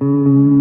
Mm-hmm.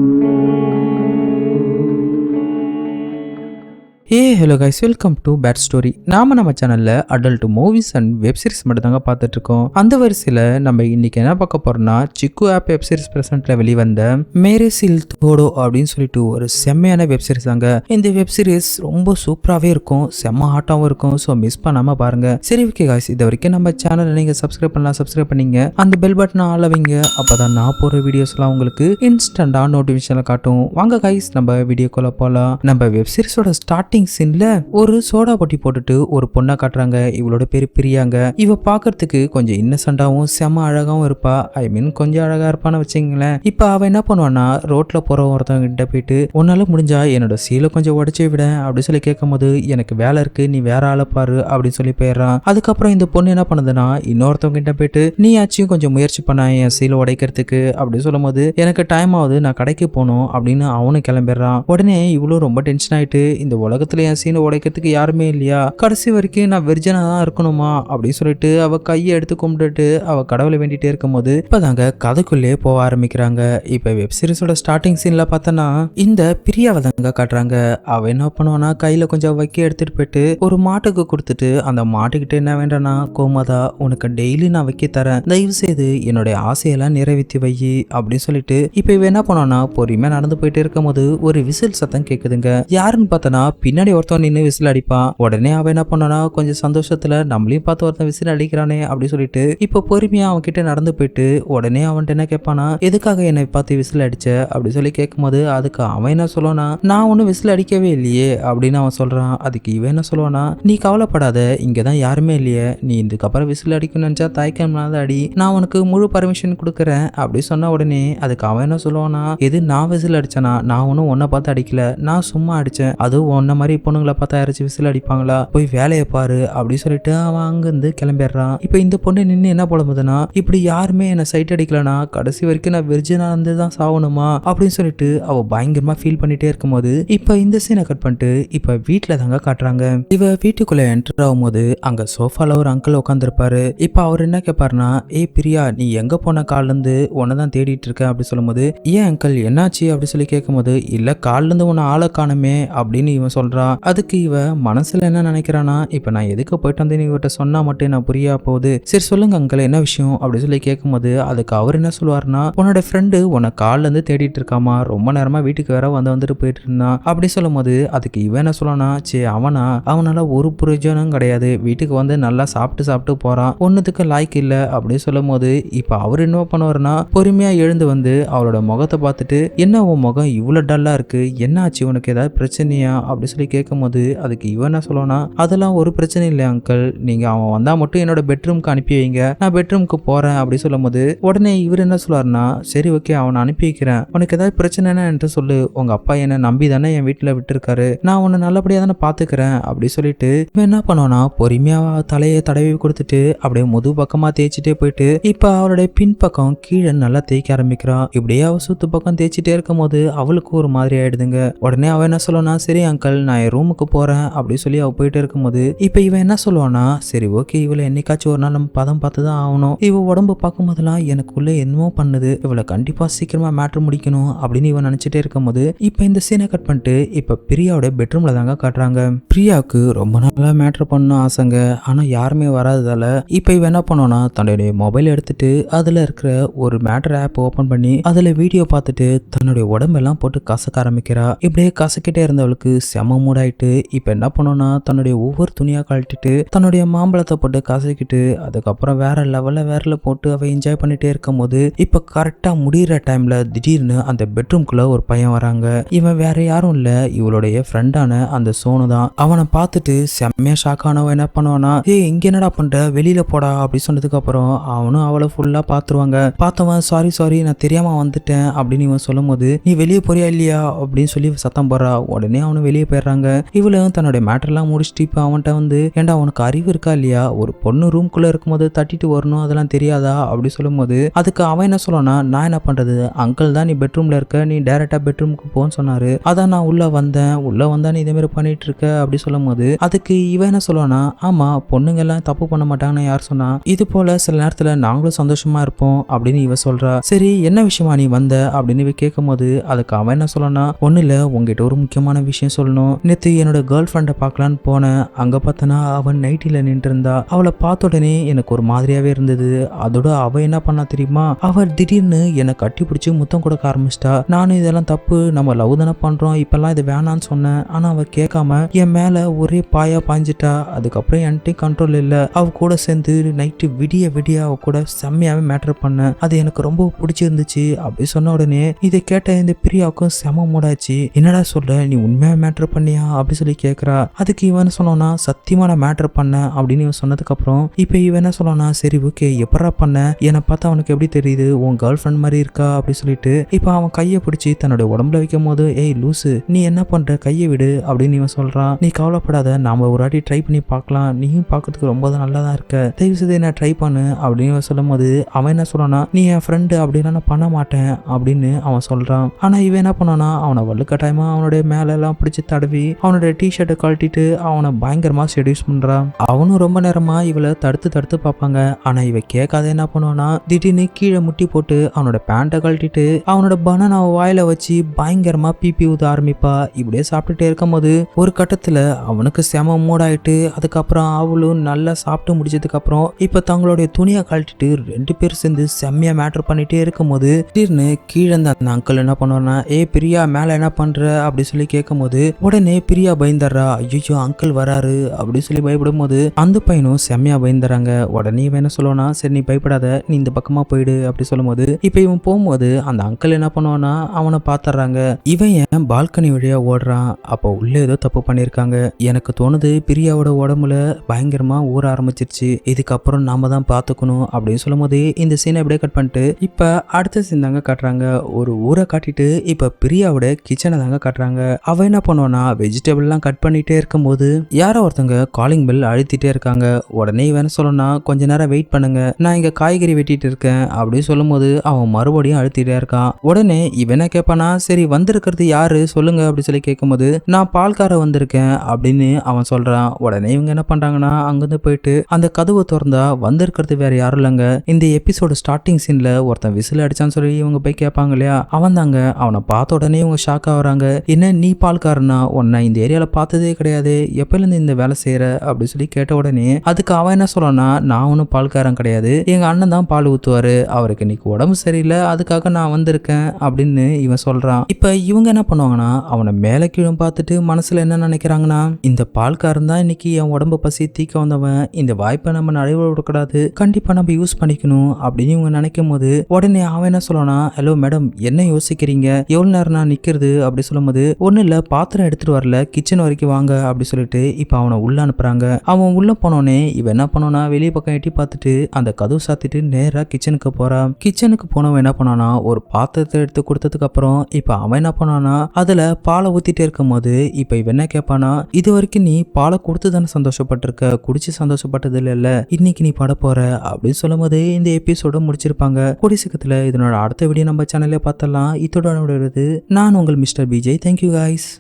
A hello guys welcome to bad story நாம நம்ம சேனல்ல adult movies and web series மட்டும் தாங்க பார்த்துட்டு இருக்கோம் அந்த வரிசையில் நம்ம இன்னைக்கு என்ன பார்க்க போறோம்னா சிக்கு ஆப் வெப் சீரிஸ் பிரசன்ட்ல வெளிவந்த மேரே சில் தோடோ அப்படின்னு சொல்லிட்டு ஒரு செம்மையான வெப் சீரிஸ் தாங்க. இந்த வெப் சீரிஸ் ரொம்ப சூப்பராகவே இருக்கும் செம்ம ஆட்டாவும் இருக்கும் ஸோ மிஸ் பண்ணாம பாருங்க. சரி ஓகே காய்ஸ் இது வரைக்கும் நம்ம சேனலை நீங்க சப்ஸ்கிரைப் பண்ணலாம் சப்ஸ்கிரைப் பண்ணீங்க. அந்த பெல் பட்டனை ஆள வைங்க அப்பதான் நான் போற வீடியோஸ்லாம் உங்களுக்கு இன்ஸ்டண்டா நோட்டிஃபிகேஷன்ல காட்டும். வாங்க கைஸ் நம்ம வீடியோக்குள்ள போலாம். நம்ம வெப் சீரிஸோட ஸ்டார்டிங் சீன்ல ஒரு சோடா பொட்டி போட்டுட்டு ஒரு பொண்ணை காட்டுறாங்க. இவளோட பேர் பிரியாங்க. இவ பாக்குறதுக்கு கொஞ்சம் இன்னசென்டாவும் செம அழகாவும் இருப்பா. ஐ மீன் கொஞ்சம் அழகா இருப்பான்னு வச்சுங்களேன் இப்ப அவ என்ன பண்ணுவான்னா ரோட்ல போற ஒருத்தவங்க கிட்ட போயிட்டு உன்னால முடிஞ்சா என்னோட சீலை கொஞ்சம் உடச்சி விட அப்படின்னு சொல்லி கேட்கும்போது எனக்கு வேலை இருக்கு நீ வேற ஆளை பாரு அப்படின்னு சொல்லி போயிடுறான். அதுக்கப்புறம் இந்த பொண்ணு என்ன பண்ணுதுன்னா இன்னொருத்தவங்க கிட்ட போயிட்டு நீ ஆச்சும் கொஞ்சம் முயற்சி பண்ண என் சீலை உடைக்கிறதுக்கு அப்படி சொல்லும்போது எனக்கு டைம் ஆகுது நான் கடைக்கு போகணும் அப்படின்னு அவனும் கிளம்பிடுறான். உடனே இவ்வளவு ரொம்ப டென்ஷன் ஆயிட்டு இந்த இடத்துல என் சீனை உடைக்கிறதுக்கு யாருமே இல்லையா? கடைசி வரைக்கும் நான் வெர்ஜனா தான் இருக்கணுமா? அப்படின்னு சொல்லிட்டு அவ கையை எடுத்து கும்பிட்டுட்டு அவ கடவுளை வேண்டிட்டே இருக்கும்போது இப்பதாங்க கதைக்குள்ளே போக ஆரம்பிக்கிறாங்க. இப்ப வெப் சீரிஸோட ஸ்டார்டிங் சீன்ல பார்த்தோன்னா இந்த பிரியாவை தாங்க காட்டுறாங்க. அவ என்ன பண்ணுவானா கையில கொஞ்சம் வைக்க எடுத்துட்டு போயிட்டு ஒரு மாட்டுக்கு கொடுத்துட்டு அந்த மாட்டுக்கிட்ட என்ன வேண்டாம்னா கோமதா உனக்கு டெய்லி நான் வைக்க தரேன். தயவு செய்து என்னுடைய ஆசையெல்லாம் நிறைவேற்றி வை அப்படின்னு சொல்லிட்டு இப்ப இவ என்ன பண்ணானா பொறுமையா நடந்து போயிட்டு இருக்கும்போது ஒரு விசில் சத்தம் கேக்குதுங்க. யாருன்னு பார்த்தனா பின்னாடி ஒருத்தன் நின்று விசில் அடிப்பான். உடனே அவன் என்ன பண்ணானா கொஞ்சம் சந்தோஷத்துல நம்மளையும் பார்த்து ஒருத்தன் விசில் அடிக்கிறானே அப்படின்னு சொல்லிட்டு இப்ப பொறுமையா அவன் கிட்ட நடந்து போயிட்டு உடனே அவன்கிட்ட என்ன கேட்பானா எதுக்காக என்னை பார்த்து விசில் அடிச்ச? அப்படி சொல்லி கேட்கும்போது அதுக்கு அவன் என்ன சொல்லுவானா நான் ஒன்றும் விசில் அடிக்கவே இல்லையே அப்படின்னு அவன் சொல்றான். அதுக்கு இவன் என்ன சொல்லுவானா நீ கவலைப்படாத இங்கே தான் யாருமே இல்லையே. நீ இதுக்கப்புறம் விசில் அடிக்கணும்னு நினச்சா தயக்கம்னாத அடி. நான் உனக்கு முழு பர்மிஷன் கொடுக்குறேன். அப்படி சொன்ன உடனே அதுக்கு அவன் என்ன சொல்லுவானா எது நான் விசில் அடிச்சேனா? நான் ஒன்றும் உன்னை பார்த்து அடிக்கல. நான் சும்மா அடிச்சேன். அதுவும் உன்ன மாதிரி பொண்ணுங்களை பார்த்தா யாராச்சும் விசில் அடிப்பாங்களா? போய் வேலையை பாரு அப்படின்னு சொல்லிட்டு அவன் அங்கேருந்து கிளம்பிடுறான். இப்போ இந்த பொண்ணு நின்று என்ன புலம்புதுன்னா இப்படி யாருமே என்னை சைட் அடிக்கலனா கடைசி வரைக்கும் நான் வெர்ஜினா இருந்து தான் சாவணுமா அப்படின்னு சொல்லிட்டு அவ பயங்கரமா ஃபீல் பண்ணிட்டே இருக்கும்போது இப்போ இந்த சீனை கட் பண்ணிட்டு இப்போ வீட்டில் தாங்க காட்டுறாங்க. இவ வீட்டுக்குள்ள என்டர் ஆகும்போது அங்க சோஃபால ஒரு அங்கிள் உட்காந்துருப்பாரு இப்போ அவர் என்ன கேட்பாருன்னா ஏய் பிரியா நீ எங்க போன கால்ல இருந்து உன்னை தான் தேடிட்டு இருக்க? அப்படின்னு சொல்லும்போது ஏன் அங்கிள் என்னாச்சு? அப்படின்னு சொல்லி கேட்கும்போது இல்ல கால்ல இருந்து உன்னை ஆளை காணுமே அப்படின்னு இவன் சொல்றா. அதுக்கு இவ மனசுல என்ன நினைக்கிறானா இப்ப நான் எதுக்கு போயிட்டு வந்து இவர்கிட்ட சொன்னா மட்டும் நான் புரியா போகுது? சரி சொல்லுங்க அங்கிள் என்ன விஷயம்? அப்படின்னு சொல்லி கேட்கும்போது அதுக்கு அவர் என்ன சொல்லுவாருன்னா உன்னோட ஃப்ரெண்டு உன்னை காலில் இருந்து தேடிட்டு இருக்காமா? ரொம்ப நேரமா வீட்டுக்கு வேற வந்து வந்துட்டு போயிட்டு இருந்தான் அப்படி சொல்லும்போது அதுக்கு இவன் என்ன சொல்லனா சே அவனா? அவனால ஒரு பிரயோஜனம் கிடையாது. வீட்டுக்கு வந்து நல்லா சாப்பிட்டு சாப்பிட்டு போறான் ஒன்னுத்துக்கு லாய்க்கு இல்ல. அப்படின்னு சொல்லும் போது இப்ப அவர் என்ன பண்ணுவாருன்னா பொறுமையா எழுந்து வந்து அவளோட முகத்தை பார்த்துட்டு என்ன உன் முகம் இவ்வளவு டல்லா இருக்கு? என்ன ஆச்சு உனக்கு ஏதாவது பிரச்சனையா? அப்படி சொல்லி கேட்கும்போது அதுக்கு இவன் என்ன சொல்லனா அதெல்லாம் ஒரு பிரச்சனை இல்லை அங்கிள் நீங்க அவன் வந்தா மட்டும் என்னோட பெட்ரூம்க்கு அனுப்பி வைங்க. நான் பெட்ரூம்க்கு போறேன். அப்படி சொல்லும்போது உடனே இவர் என்ன சொல்லுவாருன்னா சரி ஓகே அவனை அனுப்பி வைக்கிறேன். உனக்கு ஏதாவது பிரச்சனைனா என்று சொல்லு. உங்க அப்பா என்னை நம்பி தானே என் வீட்டில் விட்டுருக்காரு. நான் உன்னை நல்லபடியாக தானே பார்த்துக்கிறேன் அப்படி சொல்லிட்டு இவன் என்ன பண்ணுவானா பொறுமையா தலையை தடவி கொடுத்துட்டு அப்படியே முது பக்கமா தேய்ச்சிட்டே போயிட்டு இப்போ அவளுடைய பின்பக்கம் கீழே நல்லா தேய்க்க ஆரம்பிக்கிறான். இப்படியே அவ சுத்து பக்கம் தேய்ச்சிட்டே இருக்கும்போது அவளுக்கு ஒரு மாதிரி ஆயிடுதுங்க. உடனே அவன் என்ன சொல்லுவானா சரி அங்கிள் நான் என் ரூமுக்கு போகிறேன் அப்படின்னு சொல்லி அவள் போயிட்டு இருக்கும்போது இப்போ இவன் என்ன சொல்லுவான்னா சரி ஓகே இவளை என்னைக்காச்சும் ஒரு நாள் நம்ம பதம் பார்த்து தான் ஆகணும். இவ உடம்பு பார்க்கும்போதெல்லாம் எனக்குள்ளே என்னமோ பண்ணுது. இவளை கண்டிப்பாக சீக்கிரமாக மேட்ரு முடிக்கணும் அப்படின்னு இவன் நினச்சிட்டே இருக்கும்போது இப்போ இந்த சீனை கட் பண்ணிட்டு இப்போ பிரியாவோட பெட்ரூமில் தாங்க காட்டுறாங்க. பிரியாவுக்கு ரொம்ப நாளாக மேட்ரு பண்ணணும் ஆசைங்க. ஆனால் யாருமே வராததால இப்போ இவன் என்ன பண்ணோன்னா தன்னுடைய மொபைல் எடுத்துட்டு அதில் இருக்கிற ஒரு மேட்ரு ஆப் ஓப்பன் பண்ணி அதில் வீடியோ பார்த்துட்டு தன்னுடைய உடம்பெல்லாம் போட்டு கசக்க ஆரம்பிக்கிறா. இப்படியே கசக்கிட்டே இருந்தவளுக்கு செம மூட் ஆயிட்டு இப்போ என்ன பண்ணோன்னா தன்னுடைய ஒவ்வொரு துணியா கழட்டிட்டு தன்னுடைய மாம்பழத்தை போட்டு கசக்கிட்டு அதுக்கப்புறம் வேற லெவல்ல வேறல போட்டு அவ என்ஜாய் பண்ணிட்டே இருக்கும்போது இப்போ கரெக்டா முடிகிற டைம்ல திடீர்னு அந்த பெட்ரூம்குள்ள ஒரு பையன் வராங்க. இவன் வேற யாரும் இல்ல இவளுடைய ஃப்ரெண்டான அந்த சோனு தான். அவனை பார்த்துட்டு செம்மையா ஷாக் ஆனவன் என்ன பண்ணுவானா ஏய் இங்க என்னடா பண்ற? வெளியில போடா அப்படி சொன்னதுக்கு அப்புறம் அவனும் அவளை ஃபுல்லா பாத்துருவாங்க பார்த்தவன் சாரி சாரி நான் தெரியாம வந்துட்டேன் அப்படின்னு இவன் சொல்லும் போது நீ வெளியே போறியா இல்லையா? அப்படின்னு சொல்லி சத்தம் போடுறா. உடனே அவனு வெளியே போயிடுறான் காட்டுறாங்க இவளும் தன்னுடைய மேட்டர்லாம் முடிச்சுட்டு இப்போ அவன்கிட்ட வந்து ஏன்டா உனக்கு அறிவு இருக்கா இல்லையா? ஒரு பொண்ணு ரூம்குள்ள இருக்கும்போது தட்டிட்டு வரணும் அதெல்லாம் தெரியாதா? அப்படி சொல்லும்போது அதுக்கு அவன் என்ன சொல்லனா நான் என்ன பண்றது? அங்கிள் தான் நீ பெட்ரூம்ல இருக்க நீ டைரக்டா பெட்ரூமுக்கு போன்னு சொன்னாரு. அதான் நான் உள்ள வந்தேன். உள்ள வந்தா நீ இதே மாதிரி பண்ணிட்டு இருக்க. அப்படி சொல்லும்போது அதுக்கு இவன் என்ன சொல்லுவானா ஆமா பொண்ணுங்க எல்லாம் தப்பு பண்ண மாட்டாங்கன்னு யார் சொன்னா? இது போல சில நேரத்துல நாங்களும் சந்தோஷமா இருப்போம் அப்படின்னு இவ சொல்றா. சரி என்ன விஷயமா நீ வந்த? அப்படின்னு இவ கேட்கும்போது அதுக்கு அவன் என்ன சொல்லனா ஒண்ணு இல்ல உங்ககிட்ட ஒரு முக்கியமான விஷயம் சொல்லணும். நேத்து என்னோட கேர்ள் ஃப்ரெண்டை பார்க்கலான்னு போனேன். அங்கே பார்த்தனா அவன் நைட்டியில் நின்றுருந்தா. அவளை பார்த்த உடனே எனக்கு ஒரு மாதிரியாகவே இருந்தது. அதோட அவ என்ன பண்ணா தெரியுமா? அவள் திடீர்னு என்னை கட்டி பிடிச்சி முத்தம் கொடுக்க ஆரம்பிச்சிட்டா. நானும் இதெல்லாம் தப்பு நம்ம லவ் தானே பண்ணுறோம் இப்போல்லாம் இது வேணான்னு சொன்னேன். ஆனால் அவள் கேட்காம என் மேலே ஒரே பாயா பாஞ்சிட்டா அதுக்கப்புறம் என்கிட்ட கண்ட்ரோல் இல்லை. அவ கூட சேர்ந்து நைட்டு விடிய விடிய அவ கூட செம்மையாகவே மேட்டர் பண்ணேன். அது எனக்கு ரொம்ப பிடிச்சிருந்துச்சு. அப்படி சொன்ன உடனே இதை கேட்ட இந்த பிரியாவுக்கும் செம மூடாச்சு என்னடா சொல்ல நீ உண்மையா மேட்டர் இல்லையா அப்படி சொல்லி கேட்குறா அதுக்கு இவன் சொன்னானா சத்தியமா நான் மேட்டர் பண்ணேன் அப்படின்னு இவன் சொன்னதுக்கு அப்புறம் இப்போ இவன் என்ன சொன்னானா சரி ஓகே எப்படா பண்ண? என்னை பார்த்தா அவனுக்கு எப்படி தெரியுது? உன் கேர்ள் ஃப்ரெண்ட் மாதிரி இருக்கா? அப்படி சொல்லிட்டு இப்போ அவன் கையை பிடிச்சி தன்னோட உடம்புல வைக்கும் போது ஏய் லூசு நீ என்ன பண்ற? கையை விடு அப்படின்னு இவன் சொல்றான். நீ கவலைப்படாத நாம ஒரு வாட்டி ட்ரை பண்ணி பார்க்கலாம். நீயும் பார்க்கறதுக்கு ரொம்ப நல்லா தான் இருக்க. தயவு செய்து என்ன ட்ரை பண்ணு அப்படின்னு இவன் சொல்லும் போது அவன் என்ன சொல்றானா நீ என் ஃப்ரெண்டு அப்படின்னா நான் பண்ண மாட்டேன் அப்படின்னு அவன் சொல்றான். ஆனா இவன் என்ன பண்ணானா அவனை வலுக்கட்டாயமா அவனுடைய மேல எல்லாம் பிடிச்சி தடவி அவனோட டிஷர்ட்டை கழட்டிட்டு அவனை பயங்கரமா செடியூஸ் பண்றான் அவனும் ரொம்ப நேரமா இவளை தடுத்து தடுத்து பார்ப்பாங்க. ஆனா இவ கேட்காத என்ன பண்ணுவானா திடீர்னு கீழே முட்டி போட்டு அவனோட பேண்ட்டை கழட்டிட்டு அவனோட பனானாவை வாயில வச்சு பயங்கரமா பிபி ஊத ஆரம்பிப்பா. இப்படியே சாப்பிட்டுட்டே இருக்கும் போது ஒரு கட்டத்துல அவனுக்கு செம மூடாயிட்டு அதுக்கப்புறம் அவளும் நல்லா சாப்பிட்டு முடிச்சதுக்கு அப்புறம் இப்ப தங்களுடைய துணியை கழட்டிட்டு ரெண்டு பேரும் சேர்ந்து செம்மையா மேட்ரு பண்ணிட்டே இருக்கும்போது திடீர்னு கீழே இருந்த அந்த அங்கிள் என்ன பண்ணுவானா ஏ பிரியா மேல என்ன பண்ற? அப்படி சொல்லி கேட்கும்போது உடனே பிரியா பயந்துடுறா. ஐயோ அங்கிள் வராரு அப்படின்னு சொல்லி பயப்படும் போது அந்த பையனும் செம்மையா பயந்துறாங்க உடனே வேணா என்ன சரி நீ பயப்படாத. நீ இந்த பக்கமா போயிடு. அப்படி சொல்லும்போது இப்போ இவன் போகும்போது அந்த அங்கிள் என்ன பண்ணுவானா அவனை பாத்துறாங்க இவன் ஏன் பால்கனி வழியா ஓடுறான்? அப்போ உள்ள ஏதோ தப்பு பண்ணியிருக்காங்க. எனக்கு தோணுது பிரியாவோட உடம்புல பயங்கரமா ஊற ஆரம்பிச்சிருச்சு. இதுக்கப்புறம் நாம தான் பார்த்துக்கணும் அப்படின்னு சொல்லும்போது இந்த சீனை அப்படியே கட் பண்ணிட்டு இப்போ அடுத்த சீன் தாங்க காட்டுறாங்க. ஒரு ஊரை காட்டிட்டு இப்போ பிரியாவோட கிச்சனை தாங்க காட்டுறாங்க. அவ என்ன பண்ணுவானா வெஜிடபிள்லாம் கட் பண்ணிகிட்டே இருக்கும்போது யாரோ ஒருத்தங்க காலிங் பெல் அழுத்திட்டே இருக்காங்க. உடனே வேணும் சொல்லணும்னா கொஞ்ச நேரம் வெயிட் பண்ணுங்க. நான் இங்கே காய்கறி வெட்டிட்டு இருக்கேன். அப்படின்னு சொல்லும்போது அவன் மறுபடியும் அழுத்திட்டே இருக்கான். உடனே இவன் என்ன கேட்பானா சரி வந்திருக்கிறது யாரு? சொல்லுங்க. அப்படின்னு சொல்லி கேட்கும்போது நான் பால்கார வந்திருக்கேன். அப்படின்னு அவன் சொல்றான். உடனே இவங்க என்ன பண்றாங்கன்னா அங்கிருந்து போயிட்டு அந்த கதவை திறந்தா வந்திருக்கிறது வேற யாரும் இல்லைங்க. இந்த எபிசோடு ஸ்டார்டிங் சீன்ல ஒருத்தன் விசில் அடிச்சான்னு சொல்லி இவங்க போய் கேட்பாங்க இல்லையா? அவன் தாங்க. அவனை பார்த்த உடனே இவங்க ஷாக் ஆகுறாங்க என்ன நீ பால்காரனா? உன்னை இந்த ஏரியாவில் பார்த்ததே கிடையாது. எப்பயிலேருந்து இந்த வேலை செய்கிற அப்படின்னு சொல்லி கேட்ட உடனே அதுக்கு அவன் என்ன சொல்லனா நான் ஒன்றும் பால்காரன் கிடையாது. எங்கள் அண்ணன் தான் பால் ஊற்றுவார் அவருக்கு இன்னைக்கு உடம்பு சரியில்லை. அதுக்காக நான் வந்திருக்கேன் அப்படின்னு இவன் சொல்கிறான் இப்போ இவங்க என்ன பண்ணுவாங்கன்னா அவனை மேலே கீழும் பார்த்துட்டு மனசில் என்ன நினைக்கிறாங்கன்னா இந்த பால்காரன் தான் இன்னைக்கு என் உடம்பு பசி தீக்க வந்தவன். இந்த வாய்ப்பை நம்ம நடைபெற விடக்கூடாது. கண்டிப்பாக நம்ம யூஸ் பண்ணிக்கணும் அப்படின்னு இவங்க நினைக்கும் போது உடனே அவன் என்ன சொல்லனா ஹலோ மேடம் என்ன யோசிக்கிறீங்க? எவ்வளோ நேரம் நான் நிற்கிறது அப்படி சொல்லும்போது ஒன்றும் இல்லை பாத்திரம் எடுத்துகிட்டு எடுத்துகிட்டு வரல கிச்சன் வரைக்கும் வாங்க அப்படி சொல்லிட்டு இப்போ அவனை உள்ளே அனுப்புகிறாங்க அவன் உள்ளே போனோடனே இவன் என்ன பண்ணோன்னா வெளியே பக்கம் எட்டி பார்த்துட்டு அந்த கதவு சாத்திட்டு நேராக கிச்சனுக்கு போகிறான் கிச்சனுக்கு போனவன் என்ன பண்ணானா ஒரு பாத்திரத்தை எடுத்து கொடுத்ததுக்கு அப்புறம் இப்போ அவன் என்ன பண்ணானா அதில் பாலை ஊற்றிட்டே இருக்கும் போது இப்போ இவன் என்ன கேட்பானா இது வரைக்கும் நீ பாலை கொடுத்து தானே சந்தோஷப்பட்டிருக்க குடிச்சு சந்தோஷப்பட்டது இல்லைல்ல இன்னைக்கு நீ பட போற அப்படின்னு சொல்லும்போது இந்த எபிசோட முடிச்சிருப்பாங்க. கூடிய இதனோட அடுத்த வீடியோ நம்ம சேனல்ல பார்த்தலாம் இதோட நான் உங்கள் மிஸ்டர் பிஜே தேங்க்யூ காய்ஸ்